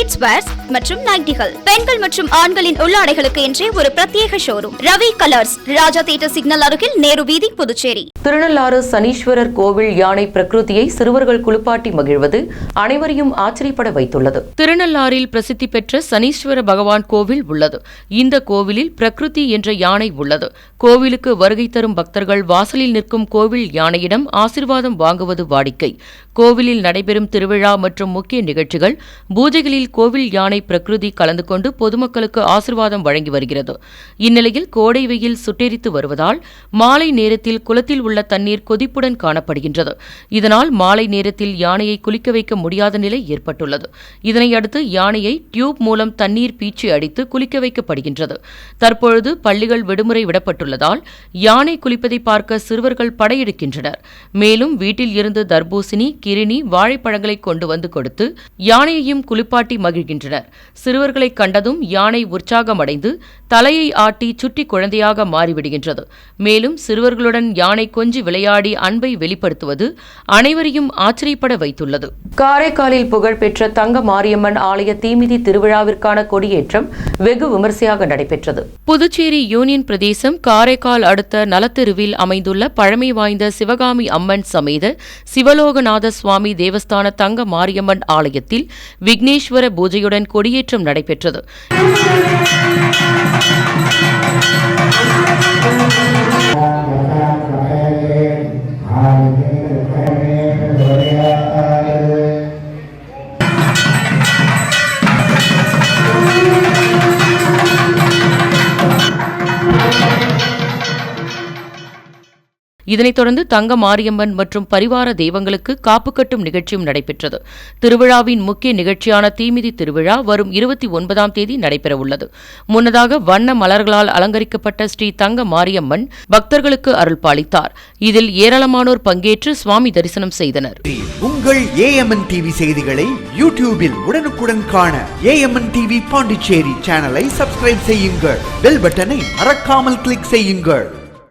kids wears மற்றும் நைட்டிகள். பெண்கள் மற்றும் ஆண்களின் உள்ளாடைகளுக்கு என்றே ஒரு பிரத்யேக showroom Ravi colours Raja theatre signal அருகில் நேரு வீதி புதுச்சேரி. திருநள்ளாறு சனீஸ்வரர் கோவில் யானை பிரகிருதியை சிறுவர்கள் குளிப்பாட்டி மகிழ்வது அனைவரையும் ஆச்சரியப்பட வைத்துள்ளது. திருநள்ளாறில் பிரசித்தி பெற்ற சனீஸ்வர பகவான் கோவில் உள்ளது. இந்த கோவிலில் பிரகிருதி என்ற யானை உள்ளது. கோவிலுக்கு வருகை தரும் பக்தர்கள் வாசலில் நிற்கும் கோவில் யானையிடம் ஆசிர்வாதம் வாங்குவது வாடிக்கை. கோவிலில் நடைபெறும் திருவிழா மற்றும் முக்கிய நிகழ்ச்சிகள் பூஜைகளில் கோவில் யானை பிரகிருதி கலந்து கொண்டு பொதுமக்களுக்கு ஆசிர்வாதம் வழங்கி வருகிறது. இந்நிலையில் கோடை வெயில் சுட்டெரித்து வருவதால் மாலை நேரத்தில் குளத்தில் உள்ள தண்ணீர் கொதிப்புடன் காணப்படுகின்றது. இதனால் மாலை நேரத்தில் யானையை குளிக்க வைக்க முடியாத நிலை ஏற்பட்டுள்ளது. இதனையடுத்து யானையை டியூப் மூலம் தண்ணீர் பீச்சி அடித்து குளிக்க வைக்கப்படுகின்றது. தற்பொழுது பள்ளிகள் விடுமுறை விடப்பட்டுள்ளதால் யானை குளிப்பதை பார்க்க சிறுவர்கள் படையெடுக்கின்றனர். மேலும் வீட்டில் இருந்து தர்பூசணி கிரிணி வாழைப்பழங்களை கொண்டு வந்து கொடுத்து யானையையும் குளிப்பாட்டி மகிழ்கின்றனர். சிறுவர்களை கண்டதும் யானை உற்சாகமடைந்து தலையை ஆட்டி சுட்டி குழந்தையாக மாறிவிடுகின்றது. மேலும் சிறுவர்களுடன் யானை கொஞ்சி விளையாடி அன்பை வெளிப்படுத்துவது அனைவரையும் ஆச்சரியப்பட வைத்துள்ளது. காரைக்காலில் புகழ்பெற்ற தங்க மாரியம்மன் ஆலய தீமிதி திருவிழாவிற்கான கொடியேற்றம் வெகு விமர்சையாக நடைபெற்றது. புதுச்சேரி யூனியன் பிரதேசம் காரைக்கால் அடுத்த நலத்தெருவில் அமைந்துள்ள பழமை வாய்ந்த சிவகாமி அம்மன் சமேத சிவலோகநாத சுவாமி தேவஸ்தான தங்க மாரியம்மன் ஆலயத்தில் விக்னேஸ்வர பூஜையுடன் கொடியேற்றம் நடைபெற்றது. இதனைத் தொடர்ந்து தங்க மாரியம்மன் மற்றும் பரிவார தெய்வங்களுக்கு காப்பு கட்டும் நிகழ்ச்சியும் நடைபெற்றது. திருவிழாவின் முக்கிய நிகழ்ச்சியான தீமிதி திருவிழா வரும் இருபத்தி ஒன்பதாம் தேதி நடைபெறவுள்ளது. முன்னதாக வண்ண மலர்களால் அலங்கரிக்கப்பட்ட ஸ்ரீ தங்க மாரியம்மன் பக்தர்களுக்கு அருள் பாலித்தார். இதில் ஏராளமானோர் பங்கேற்று சுவாமி தரிசனம் செய்தனர். உங்கள் ஏஎம்என் டிவி செய்திகளை யூடியூபில் உடனுக்குடன் காண ஏஎம்என் டிவி பாண்டிச்சேரி சேனலை சப்ஸ்கிரைப் செய்யுங்கள். பெல் பட்டனை மறக்காமல் கிளிக் செய்யுங்கள்.